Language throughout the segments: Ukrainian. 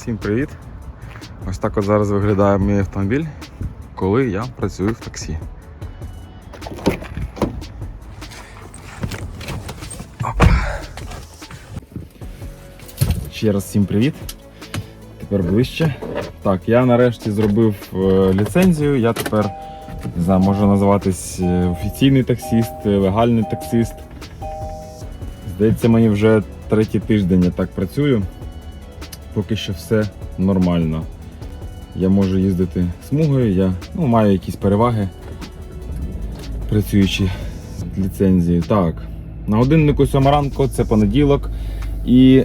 Всім привіт! Ось так от зараз виглядає мій автомобіль, коли я працюю в таксі. Оп. Ще раз всім привіт. Тепер ближче. Так, я нарешті зробив е, ліцензію. Я тепер не знаю, можу називатись е, офіційний таксіст, е, легальний таксист. Здається, мені вже третій тиждень я так працюю. Поки що все нормально. Я можу їздити смугою, я ну, маю якісь переваги, працюючи з ліцензією. Так, на годиннику 7 ранку це понеділок. І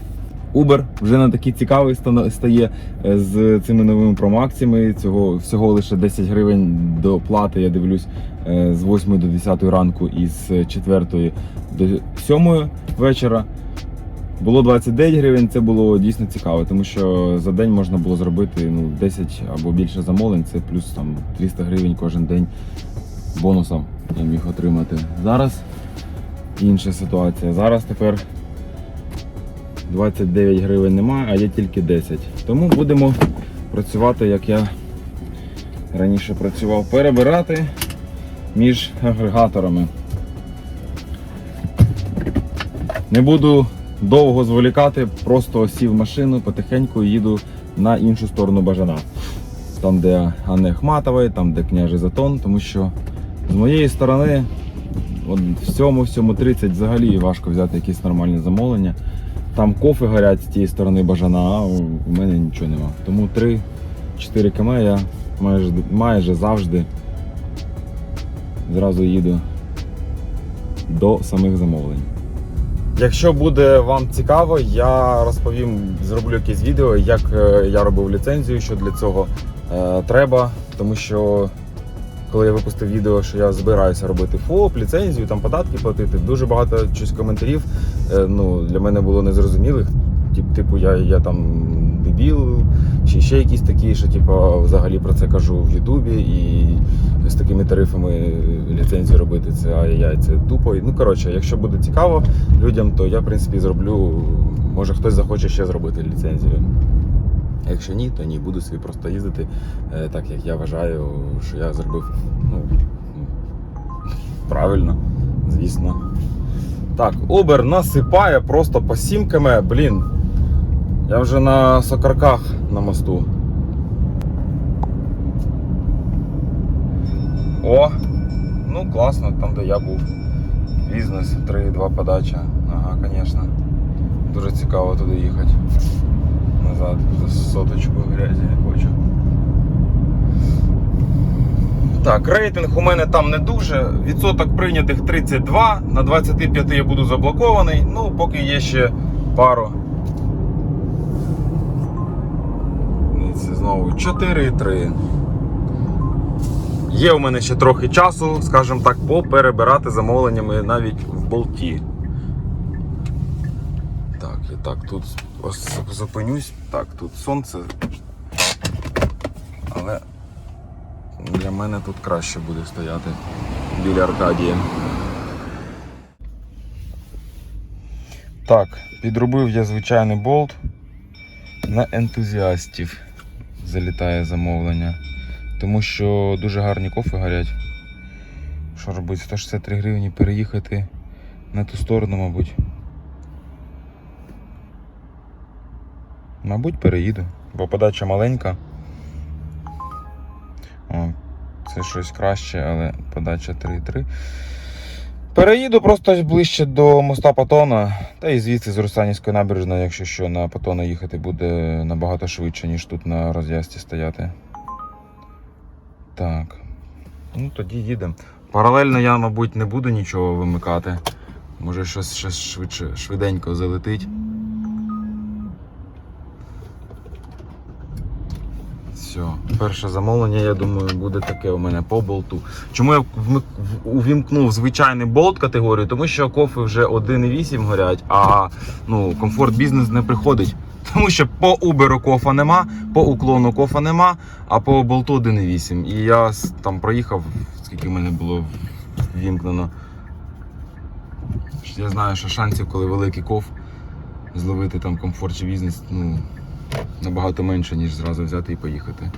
Uber вже не такий цікавий стає е, з цими новими промоакціями. Цього всього лише 10 гривень до плати. Я дивлюсь е, з 8 до 10 ранку і з 4 до 7 вечора. Було 29 гривень, це було дійсно цікаво, тому що за день можна було зробити ну, 10 або більше замовлень, це плюс там 200 гривень кожен день бонусом я міг отримати. Зараз інша ситуація. Зараз тепер 29 гривень немає, а є тільки 10. Тому будемо працювати, як я раніше працював, перебирати між агрегаторами. Не буду довго зволікати, просто сів машину, потихеньку їду на іншу сторону Бажана. Там, де Анне Ахматової, там, де княжий Затон, тому що з моєї сторони от в сьому, в сьому 30 взагалі важко взяти якісь нормальні замовлення. Там кофи горять з тієї сторони Бажана, а у мене нічого нема. Тому 3-4 км я майже, майже завжди зразу їду до самих замовлень. Якщо буде вам цікаво, я розповім, зроблю якесь відео, як е, я робив ліцензію, що для цього е, треба. Тому що коли я випустив відео, що я збираюся робити ФОП, ліцензію, там податки платити, дуже багато щось коментарів е, ну, для мене було незрозумілих. Тип- Типу, я, я там дебіл, чи ще якісь такі, що типу, взагалі про це кажу в Ютубі і з такими тарифами ліцензію робити це ай-яй, це тупо. Ну коротше, якщо буде цікаво людям, то я в принципі зроблю. Може хтось захоче ще зробити ліцензію. Якщо ні, то ні, буду собі просто їздити е, так, як я вважаю, що я зробив ну, правильно, звісно. Так, Uber насипає просто по 7 км, блін. Я вже на сокарках на мосту. О! Ну класно, там де я був. Бізнес, 3-2 подача. Ага, звісно. Дуже цікаво туди їхати. Назад, за соточку грязі не хочу. Так, рейтинг у мене там не дуже. Відсоток прийнятих 32, на 25 я буду заблокований. Ну, поки є ще пару. Знову 4,3. Є у мене ще трохи часу, скажімо так, поперебирати замовленнями навіть в болті. Так, і так, тут зупинюсь. Так, тут сонце. Але для мене тут краще буде стояти біля Аркадії. Так, підробив я звичайний болт. На ентузіастів залітає замовлення. Тому що дуже гарні кофи горять. Що робити? 163 гривні переїхати на ту сторону, мабуть. Мабуть, переїду, бо подача маленька. О, це щось краще, але подача 3,3. Переїду просто ближче до моста Патона, та і звідси з Русанівської набережної, якщо що, на Патона їхати буде набагато швидше, ніж тут на роз'язці стояти. Так. Ну тоді їдемо. Паралельно я, мабуть, не буду нічого вимикати. Може щось, щось швидше, швиденько залетить. Все, перше замовлення, я думаю, буде таке у мене по болту. Чому я увімкнув звичайний болт категорію? Тому що кофи вже 1,8 горять, а ну, комфорт бізнес не приходить. Тому що по Uber кофа нема, по уклону кофа нема, а по болту 1,8. І я там проїхав, скільки в мене було вімкнено. Я знаю, що шансів, коли великий коф, зловити там комфорт чи бізнес, ну, набагато менше, ніж зразу взяти і поїхати.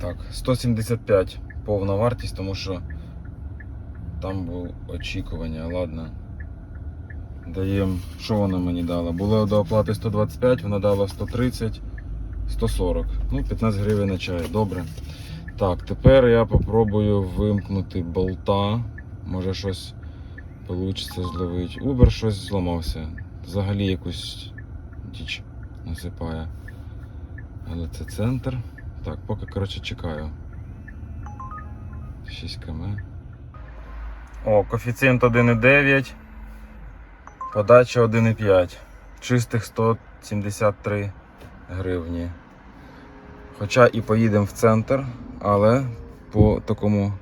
Так, 175 повна вартість, тому що там було очікування, ладно. Даємо, що вона мені дала? Було до оплати 125, вона дала 130, 140. Ну, 15 гривень на чай, добре. Так, тепер я попробую вимкнути болта. Може щось вийде зловити. Uber щось зламався. Взагалі якусь діч насипає. Але це центр. Так, поки коротше чекаю. 6 км. О, коефіцієнт 1,9. Подача 1,5. Чистих 173 гривні. Хоча і поїдемо в центр, але по такому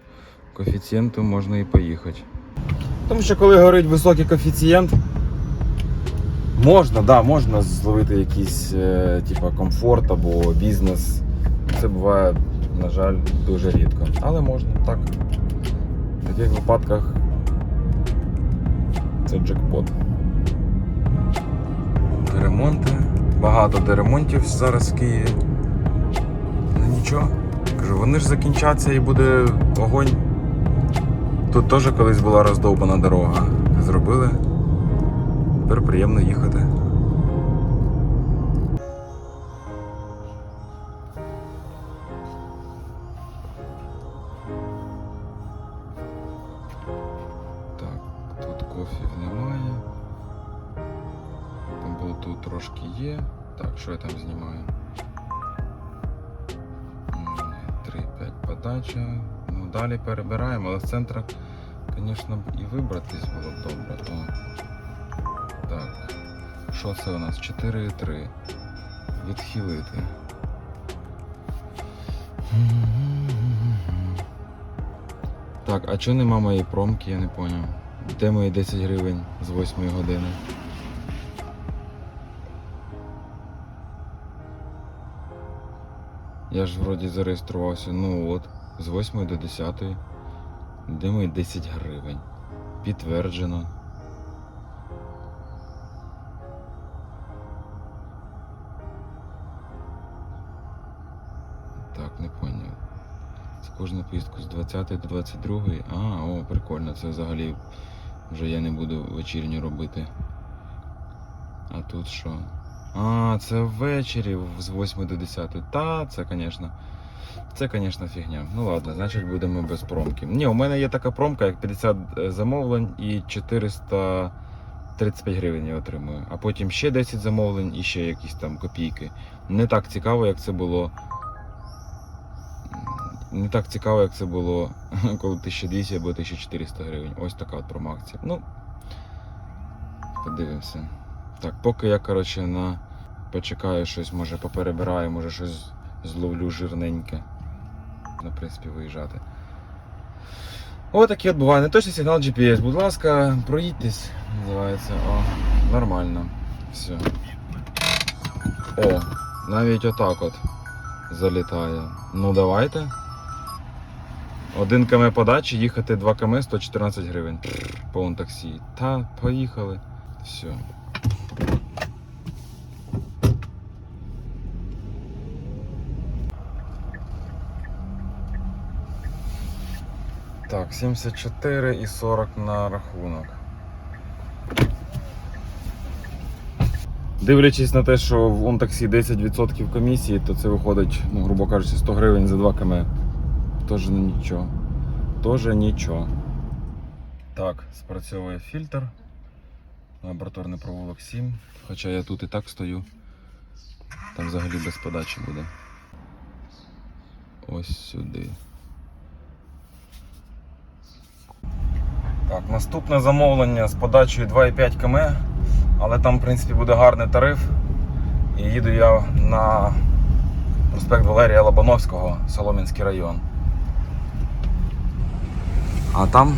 коефіцієнту можна і поїхати. Тому що коли горить високий коефіцієнт, можна, да, можна зловити якийсь е, типа, комфорт або бізнес. Це буває, на жаль, дуже рідко. Але можна так. В таких випадках це джекпот. Ремонти. Багато де ремонтів зараз в Києві. Ну нічого. Кажу, вони ж закінчаться і буде вогонь. Тут теж колись була роздовбана дорога. Зробили. Тепер приємно їхати. 3-5. Ну, далі перебираємо, але з центра, звісно, і вибратись було б добре. То... Так. Що це у нас? 4,3. Відхилити. Так, а чого нема моєї промки, я не поняв. Де мої 10 гривень з 8 години? Я ж вроді зареєструвався, ну от, з 8 до 10. Де мої 10 гривень? Підтверджено. Так, не поняв. Це кожну поїздку з 20 до 22. А, о, прикольно, це взагалі вже я не буду вечірню робити. А тут що? А, це ввечері з 8 до 10. Та, це, звісно. Це, звісно, фігня. Ну ладно, значить будемо без промки. Ні, у мене є така промка, як 50 замовлень і 435 гривень я отримую. А потім ще 10 замовлень і ще якісь там копійки. Не так цікаво, як це було. Не так цікаво, як це було, коли 1200 або 1400 гривень. Ось така от промакція. Ну, подивимося. Так, поки я, коротше, на почекаю щось, може поперебираю, може щось зловлю жирненьке. На принципі, виїжджати. Ось такі от буває. Неточний сигнал GPS. Будь ласка, проїдьтесь, називається. О, нормально. Все. О, навіть отак от залітає. Ну давайте. 1 км подачі, їхати 2 км 114 гривень. Повн таксі. Та, поїхали. Все. Так, 74 і 40 на рахунок. Дивлячись на те, що в Онтаксі 10% комісії, то це виходить, ну, грубо кажучи, 100 гривень за 2 км. Тож нічого. Тож нічого. Так, спрацьовує фільтр. Лабораторний провулок 7. Хоча я тут і так стою. Там взагалі без подачі буде. Ось сюди. Так, наступне замовлення з подачею 2,5 км, але там, в принципі, буде гарний тариф. І їду я на проспект Валерія Лобановського, Солом'янський район. А там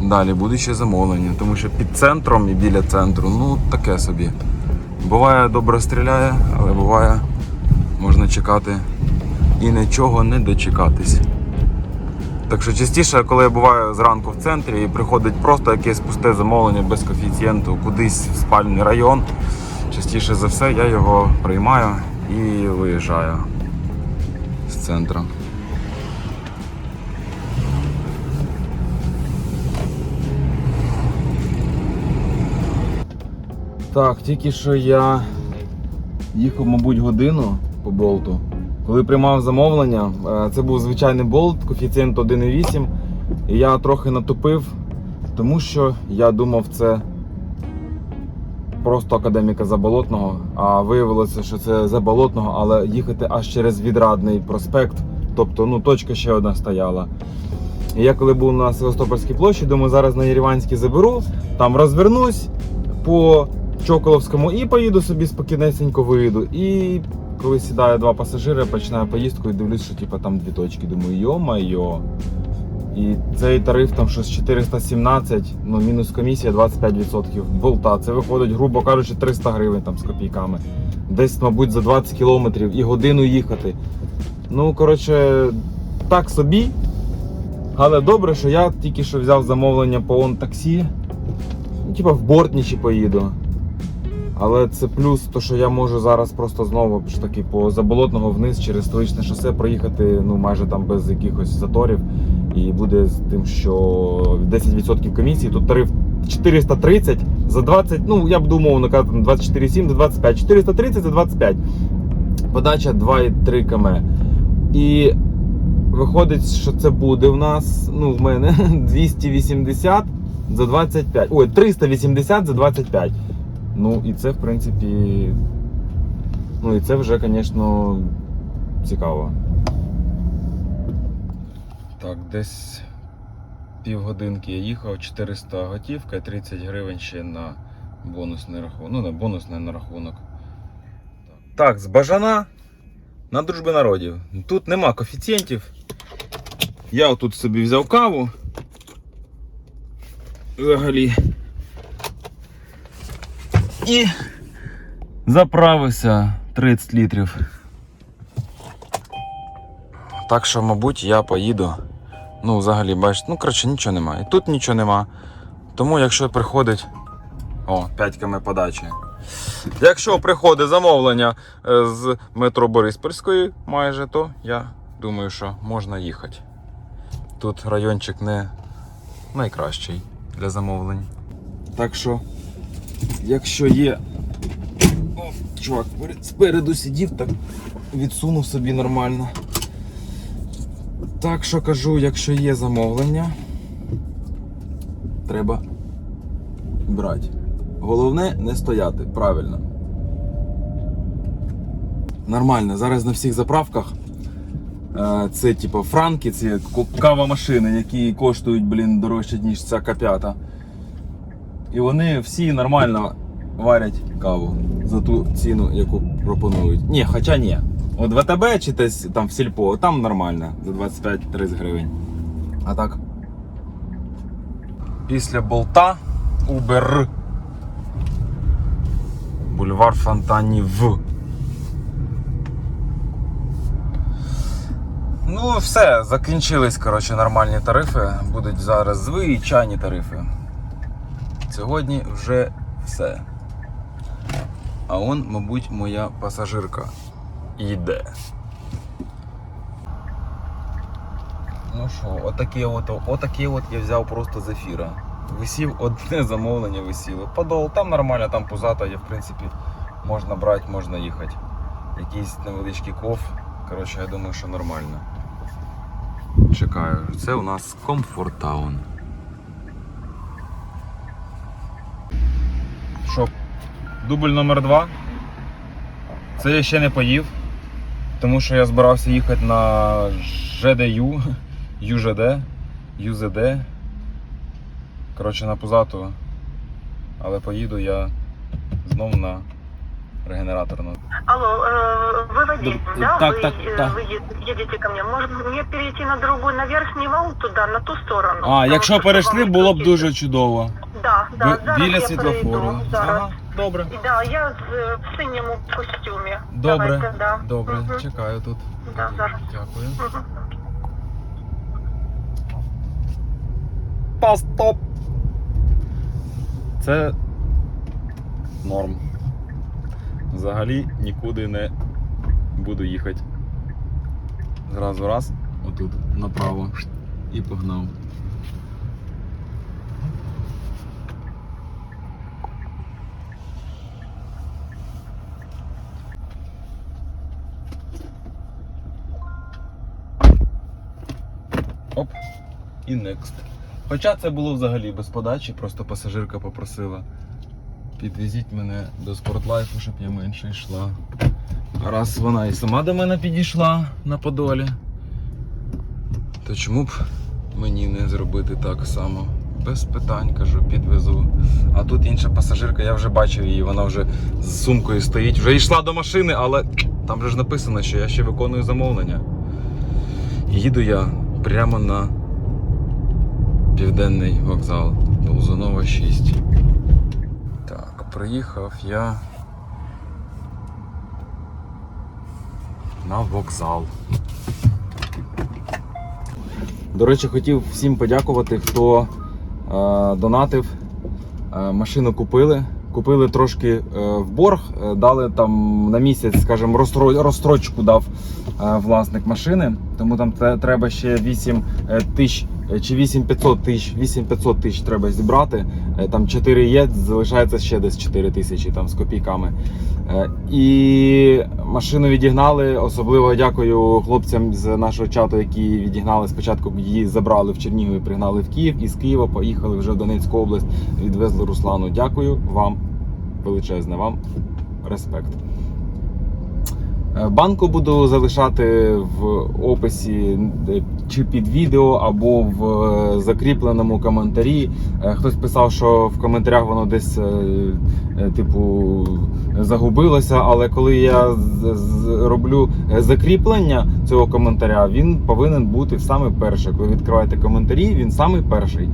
далі буде ще замовлення, тому що під центром і біля центру, ну таке собі. Буває добре стріляє, але буває можна чекати і нічого не дочекатись. Так що частіше, коли я буваю зранку в центрі і приходить просто якесь пусте замовлення без коефіцієнту кудись в спальний район, частіше за все я його приймаю і виїжджаю з центру. Так, тільки що я їхав, мабуть, годину по болту. Коли приймав замовлення, е, це був звичайний болт, коефіцієнт 1,8. І я трохи натупив, тому що я думав, це просто академіка Заболотного. А виявилося, що це Заболотного, але їхати аж через відрадний проспект. Тобто, ну, точка ще одна стояла. І я коли був на Севастопольській площі, думаю, зараз на Єреванській заберу, там розвернусь по Чоколовському і поїду собі спокійнесенько виїду. І коли сідає два пасажири, починаю поїздку і дивлюсь, що типу, там дві точки. Думаю, йо-майо. І цей тариф там щось 417, ну мінус комісія 25% болта. Це виходить, грубо кажучи, 300 гривень там з копійками. Десь, мабуть, за 20 кілометрів і годину їхати. Ну, коротше, так собі. Але добре, що я тільки що взяв замовлення по он таксі. Ну, типа в Бортнічі поїду. Але це плюс, то що я можу зараз просто знову ж таки по заболотного вниз через столичне шосе проїхати ну майже там без якихось заторів. І буде з тим, що 10% комісії, тут тариф 430 за 20, ну я буду умовно казати 24,7 до 25, 430 за 25. Подача 2,3 км. І виходить, що це буде в нас, ну в мене 280 за 25. Ой, 380 за 25. Ну і це, в принципі. Ну і це вже, звісно, цікаво. Так, десь півгодинки я їхав, 400 готівка, 30 гривень ще на бонусний рахунок. Ну, на бонусний на рахунок. Так, з бажана на дружби народів. Тут нема коефіцієнтів. Я отут собі взяв каву. Взагалі. І заправився 30 літрів. Так що, мабуть, я поїду. Ну, взагалі, бачите, ну, коротше, нічого немає. Тут нічого нема. Тому, якщо приходить. О, 5 км подачі. Якщо приходить замовлення е, з метро Бориспільської майже, то я думаю, що можна їхати. Тут райончик не найкращий для замовлень. Так що, якщо є. О, чувак, спереду сидів, так відсунув собі нормально. Так що кажу, якщо є замовлення, треба брати. Головне не стояти, правильно. Нормально, зараз на всіх заправках е, це типу франки, ці кава-машини, які коштують, блін, дорожче, ніж ця кап'ята. І вони всі нормально варять каву за ту ціну, яку пропонують. Ні, хоча ні. От в АТБ чи десь там в сільпо, там нормально, за 25-30 гривень. А так. Після болта Uber. Бульвар Фонтанів. Ну, все, закінчились, коротше, нормальні тарифи. Будуть зараз звичайні тарифи. Сьогодні вже все. А он, мабуть, моя пасажирка йде. Ну що, отаке от, отаке от я взяв просто з ефіра. Висів одне замовлення висіло. Подол, там нормально, там пузата є, в принципі, можна брати, можна їхати. Якийсь невеличкий ков. Коротше, я думаю, що нормально. Чекаю. Це у нас Comfort Town. дубль номер два. Це я ще не поїв, тому що я збирався їхати на ЖДЮ, ЮЖД, ЮЗД. Коротше, на Пузату. Але поїду я знов на регенераторну. Алло, э, вы водитель, Да, да? так, вы, так, э, да. вы е- едете ко мне. Может мне перейти на другой, на верхний вал туда, на ту сторону? А, Потому якщо что перейшли, вам було б відпустити. дуже чудово. Да, да, Ви- зараз Біля я світлофору. перейду, Зараз. Ага, добре. Да, я з, е, в синьому костюмі. Добре, Давайте, да. добре, Мгм. чекаю тут. Да, зараз. Дякую. Мгм. Та стоп. Це норм. взагалі нікуди не буду їхати. Зразу раз, отут направо і погнав. Оп, і next. Хоча це було взагалі без подачі, просто пасажирка попросила. Підвезіть мене до спортлайфу, щоб я менше йшла. А раз вона і сама до мене підійшла на Подолі, то чому б мені не зробити так само? Без питань, кажу, підвезу. А тут інша пасажирка, я вже бачив її, вона вже з сумкою стоїть. Вже йшла до машини, але там же ж написано, що я ще виконую замовлення. Їду я прямо на південний вокзал Ползунова 6. Так, приїхав я на вокзал. До речі, хотів всім подякувати, хто е, донатив. Е, машину купили. Купили трошки е, в борг, е, дали там на місяць, скажімо, розстро- розстрочку дав е, власник машини. Тому там треба ще 8 е, тисяч чи 8500 тисяч, 8500 тисяч треба зібрати. Е, Там 4 є, залишається ще десь 4 тисячі там з копійками. Е, І машину відігнали. Особливо дякую хлопцям з нашого чату, які відігнали спочатку. Її забрали в Чернігів і пригнали в Київ. І з Києва поїхали вже в Донецьку область. Відвезли Руслану. Дякую вам величезне. Вам респект. Е, Банку буду залишати в описі е, чи під відео, або в е, закріпленому коментарі. Е, Хтось писав, що в коментарях воно десь, е, типу, загубилося. Але коли я роблю закріплення цього коментаря, він повинен бути саме перший. Коли відкриваєте коментарі, він самий перший.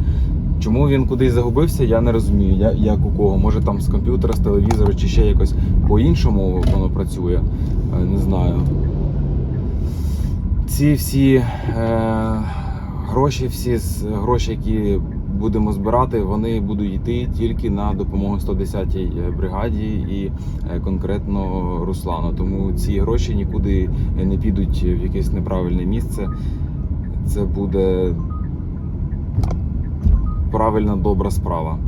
Чому він кудись загубився, я не розумію. Я, як у кого. Може там з комп'ютера, з телевізора, чи ще якось по-іншому воно працює. Не знаю. Ці всі е, гроші, всі гроші, які будемо збирати, вони будуть йти тільки на допомогу 110-й бригаді і е, конкретно Руслану. Тому ці гроші нікуди не підуть в якесь неправильне місце. Це буде правильна добра справа.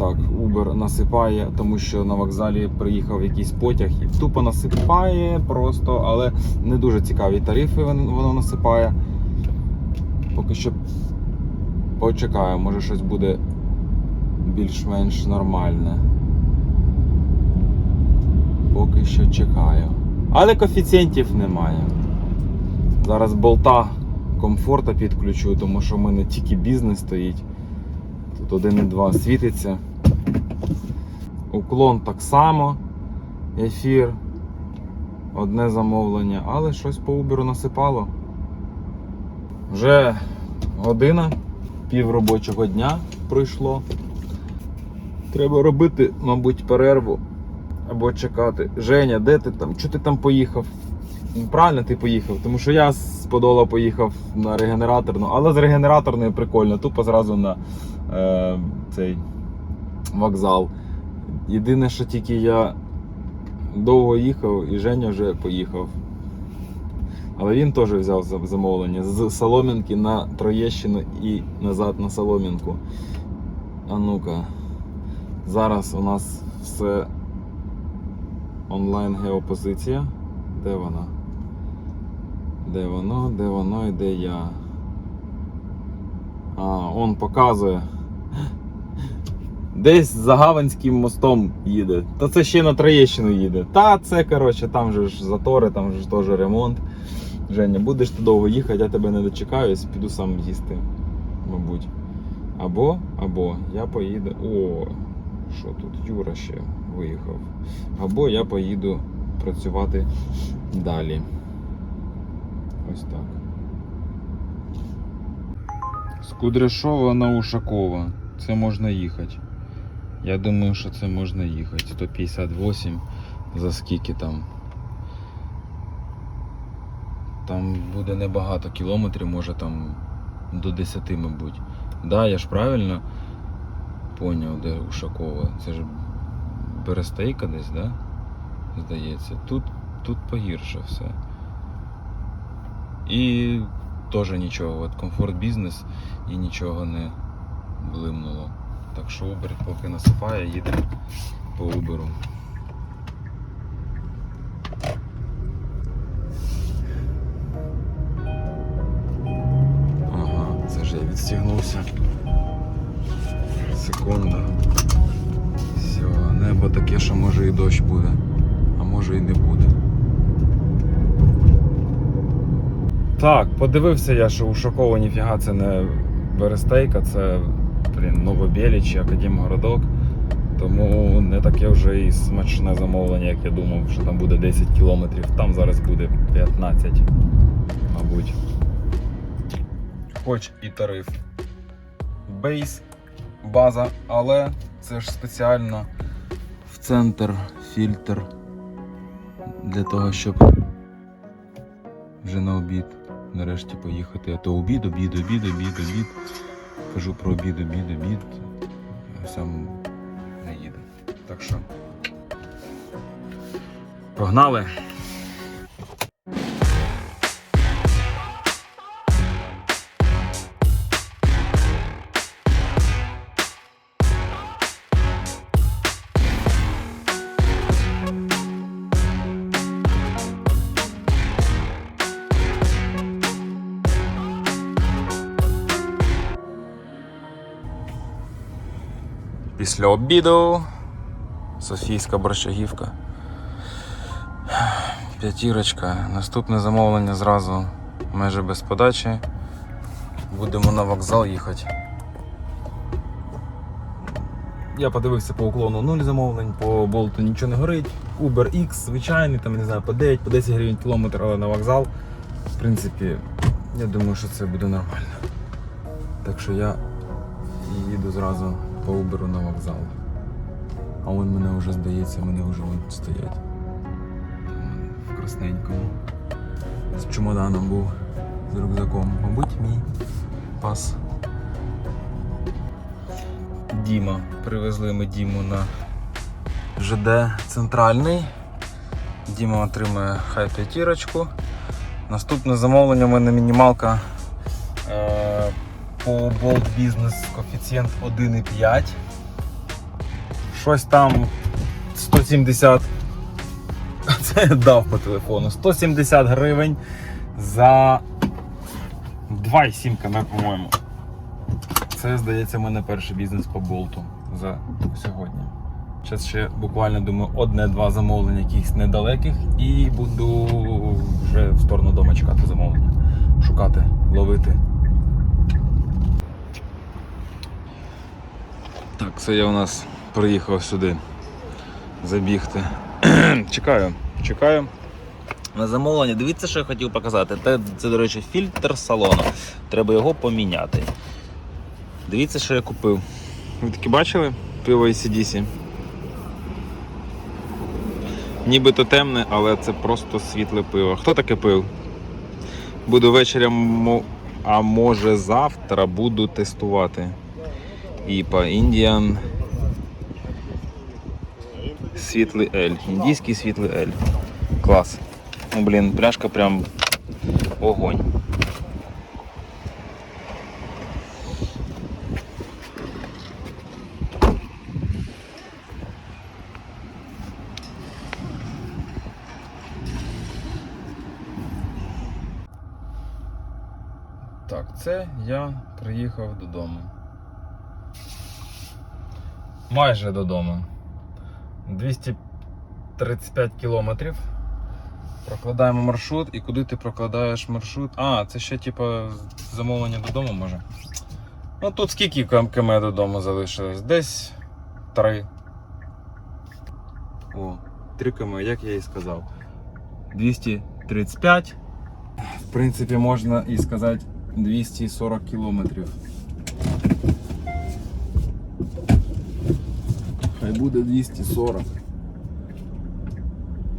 Так, Uber насипає, тому що на вокзалі приїхав якийсь потяг і тупо насипає просто, але не дуже цікаві тарифи воно насипає. Поки що почекаю, може щось буде більш-менш нормальне. Поки що чекаю. Але коефіцієнтів немає. Зараз болта комфорта підключу, тому що в мене тільки бізнес стоїть. Тут 1,2 світиться. Уклон так само. Ефір. Одне замовлення, але щось по Uber насипало. Вже година, пів робочого дня пройшло. Треба робити, мабуть, перерву або чекати. Женя, де ти там? Чого ти там поїхав? Ну, Правильно ти поїхав, тому що я з Подола поїхав на регенераторну, але з регенераторної прикольно, тупо зразу на е, цей вокзал. Єдине, що тільки я довго їхав і Женя вже поїхав. Але він теж взяв замовлення з Солом'янки на Троєщину і назад на Солом'янку. А ну-ка, зараз у нас все онлайн геопозиція. Де вона? Де воно, де воно і де я? А, он показує. Десь за Гаванським мостом їде. Та це ще на Троєщину їде. Та це, коротше, там же ж затори, там же ж теж ремонт. Женя, будеш ти довго їхати, я тебе не дочекаюсь, піду сам їсти, мабуть. Або, або я поїду. О, що тут? Юра ще виїхав. Або я поїду працювати далі. Ось так. З на Ушакова. Це можна їхати. Я думаю, що це можна їхати. 158 за скільки там. Там буде небагато кілометрів, може там до 10, мабуть. Да, я ж правильно поняв, де Ушакова. Це ж Берестейка десь, да? здається. Тут, тут погірше все. І теж нічого. От комфорт бізнес і нічого не блимнуло. Так що Uber поки насипає, їде по Uber. Ага, це ж я відстігнувся. Секунда. Все, небо таке, що може і дощ буде, а може і не буде. Так, подивився я, що у Шокова ніфіга це не Берестейка, це блін, Новобєліч, Академгородок. Тому не таке вже і смачне замовлення, як я думав, що там буде 10 кілометрів. Там зараз буде 15, мабуть. Хоч і тариф. Бейс, база, але це ж спеціально в центр фільтр для того, щоб вже на обід нарешті поїхати. А то обід, обід, обід, обід, обід. Кажу про обід, обід, обід. А сам не їду. Так що. Погнали! Після обіду Софійська борщагівка. П'ятірочка. Наступне замовлення зразу майже без подачі. Будемо на вокзал їхати. Я подивився по уклону 0 замовлень, по болту нічого не горить. Uber X, звичайний, там не знаю, по 9, по 10 гривень кілометр, але на вокзал. В принципі, я думаю, що це буде нормально. Так що я їду зразу по Uber на вокзал. А он мене вже здається, мене вже вон стоять. В красненькому. З чемоданом був, з рюкзаком. Мабуть, мій пас. Діма. Привезли ми Діму на ЖД центральний. Діма отримує хай п'ятірочку. Наступне замовлення у мене мінімалка е, по Bolt Business коефіцієнт 1,5. Щось там 170. Це я дав по телефону. 170 гривень за 2,7 км, по-моєму. Це, здається, в мене перший бізнес по болту за сьогодні. Зараз ще буквально думаю одне-два замовлення якихось недалеких і буду вже в сторону дому чекати замовлення. Шукати, ловити. Так, це я у нас приїхав сюди забігти. чекаю, чекаю. На замовлення. Дивіться, що я хотів показати. Це, це, до речі, фільтр салону. Треба його поміняти. Дивіться, що я купив. Ви таки бачили? Пиво ACDC. Нібито темне, але це просто світле пиво. Хто таке пив? Буду ввечері, а може завтра буду тестувати. ІПА Indian Світлий Ель. Індійський світлий Ель. Клас. Ну, блін, пляшка прям огонь. Так, це я приїхав додому. Майже додому. 235 кілометрів. Прокладаємо маршрут. І куди ти прокладаєш маршрут? А, це ще типу замовлення додому може. Ну тут скільки км додому залишилось? Десь 3. О, 3 км, як я і сказав. 235. В принципі, можна і сказати 240 кілометрів. Хай буде 240.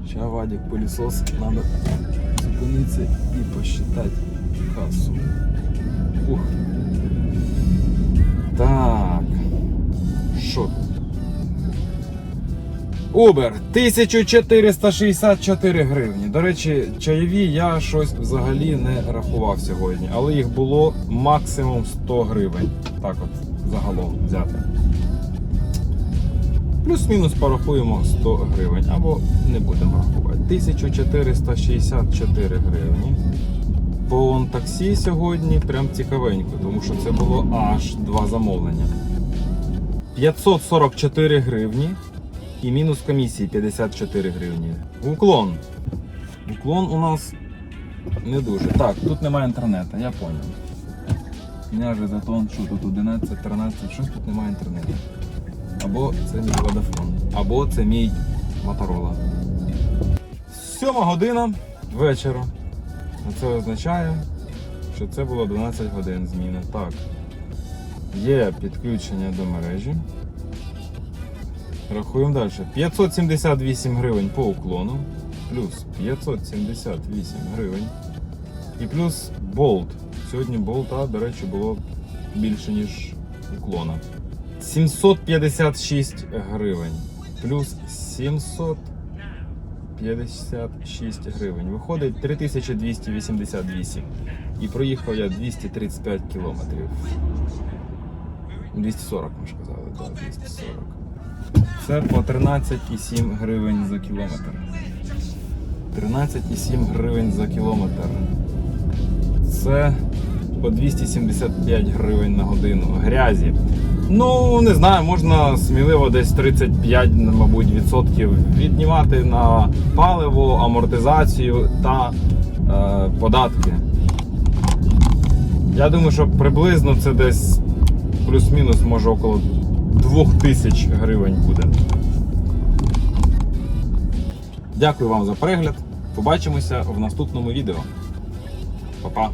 Ща Вадик пылесос, надо зупинитися і посчитати кассу. Ух. Так. Що? Uber 1464 гривні. До речі, чайові я щось взагалі не рахував сьогодні, але їх було максимум 100 гривень. Так от, загалом взяти. Плюс-мінус порахуємо 100 гривень або не будемо рахувати. 1464 гривні. По таксі сьогодні прям цікавенько, тому що це було аж два замовлення. 544 гривні і мінус комісії 54 гривні. Уклон. Уклон у нас не дуже. Так, тут немає інтернету, я поняв. Княже затон, що тут 11, 13, щось тут немає інтернету. Або це мій Vodafone, або це мій Motorola. Сьома година вечора. Це означає, що це було 12 годин зміни. Так. Є підключення до мережі. Рахуємо далі. 578 гривень по уклону. Плюс 578 гривень. І плюс болт. Сьогодні болта, до речі, було більше, ніж уклона. 756 гривень. Плюс 756 гривень. Виходить 3288. І проїхав я 235 кілометрів. 240, ми ж казали, так, 240. Це по 13,7 гривень за кілометр. 13,7 гривень за кілометр. Це по 275 гривень на годину. Грязі. Ну, не знаю, можна сміливо десь 35, мабуть, відсотків віднімати на паливо, амортизацію та е, податки. Я думаю, що приблизно це десь плюс-мінус, може около 2000 гривень буде. Дякую вам за перегляд. Побачимося в наступному відео. Па-па!